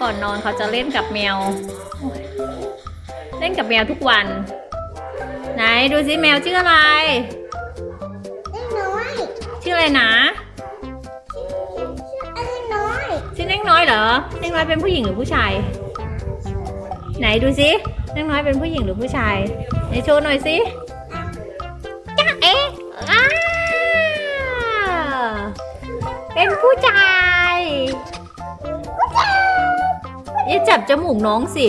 ก่อนนอนเขาจะเล่นกับแมว เล่นกับแมวทุกวัน ไหนดูสิแมวชื่ออะไร เล็กน้อยชื่ออะไรนะ เล็กน้อยชื่อเน่งน้อยเหรอเน่งน้อยเป็นผู้หญิงหรือผู้ชาย ไหนดูสิเน่งน้อยเป็นผู้หญิงหรือผู้ชายไหนโชว์หน่อยสิจ้าเอ๊ะอ้าเป็นผู้ชาย จับจมูกน้องสิ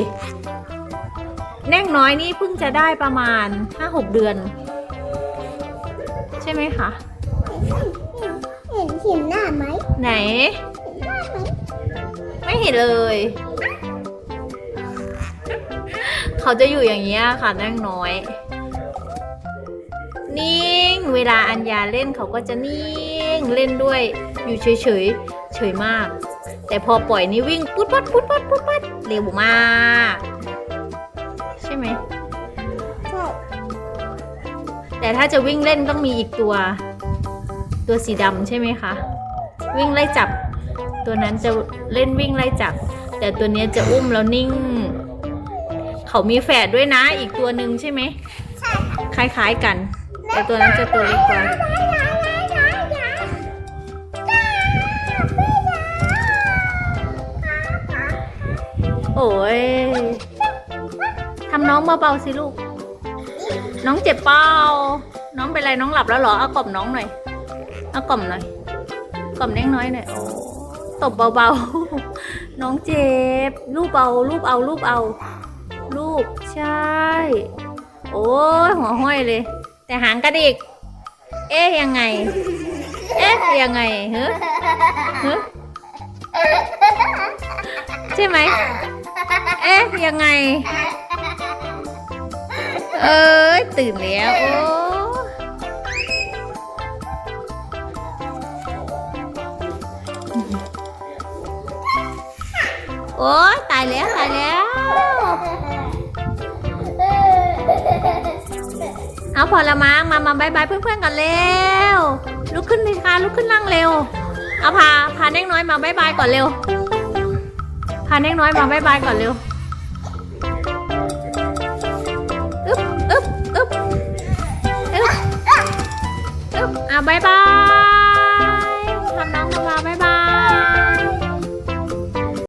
แน่งน้อยนี่เพิ่งจะได้ประมาณ5-6เดือน ใช่ไหมคะ เห็นเห็นหน้าไหมไหน หน้าไหมไม่เห็นเลย เขาจะอยู่อย่างนี้ยค่ะนั่งน้อย นิ่ง เวลาอัญญาเล่นเขาก็จะนิ่งเล่นด้วย อยู่เฉยเฉยๆเฉยมาก แต่พอปล่อยนี่วิ่งปุ๊ดปัดปุ๊ดปัดปุ๊ดปัด เร็วมาก ใช่ไหมใช่แต่ถ้าจะวิ่งเล่นต้องมีอีกตัว ตัวสีดำใช่ไหมคะ วิ่งไล่จับ ตัวนั้นจะเล่นวิ่งไล่จับ แต่ตัวเนี้ยจะอุ้มแล้วนิ่ง เขามีแฝดด้วยนะอีกตัวหนึ่งใช่ไหมใช่คล้ายๆกัน แต่ตัวนั้นจะตัวเล็กกว่า โอ้ยทำน้องเบาๆสิลูก น้องเจ็บเปล่าน้องเป็นไรน้องหลับแล้วเหรอ เอากล่อมน้องหน่อย เอากล่อมหน่อย กล่อมเล็กน้อยหน่อยโอ้ตบเบาๆ น้องเจ็บ รูปเอา รูปเอา รูปเอา รูป ใช่ โอ้ยหัวห้อยเลย แต่หางกระดิก เอ๊ะยังไง เอ๊ะยังไงเฮ้เฮ้ใช่ไหม เอ๊ะ ยังไง เอ้ยตื่นแล้ว โอ้โอ้ยตายแล้ว ตายแล้ว เอาพอละมั้งมา มาบายบายเพื่อนๆกันเร็ว ลุกขึ้นเลยค่ะ ลุกขึ้นนั่งเร็ว เอาพา พาเน่งน้อยมาบายบายก่อนเร็ว พาเน่งน้อยมาบายบายก่อนเร็วอึ๊บอึ๊บอึ๊บอึ๊บอึ๊บอะบายบายทำน้องทำลาบายบาย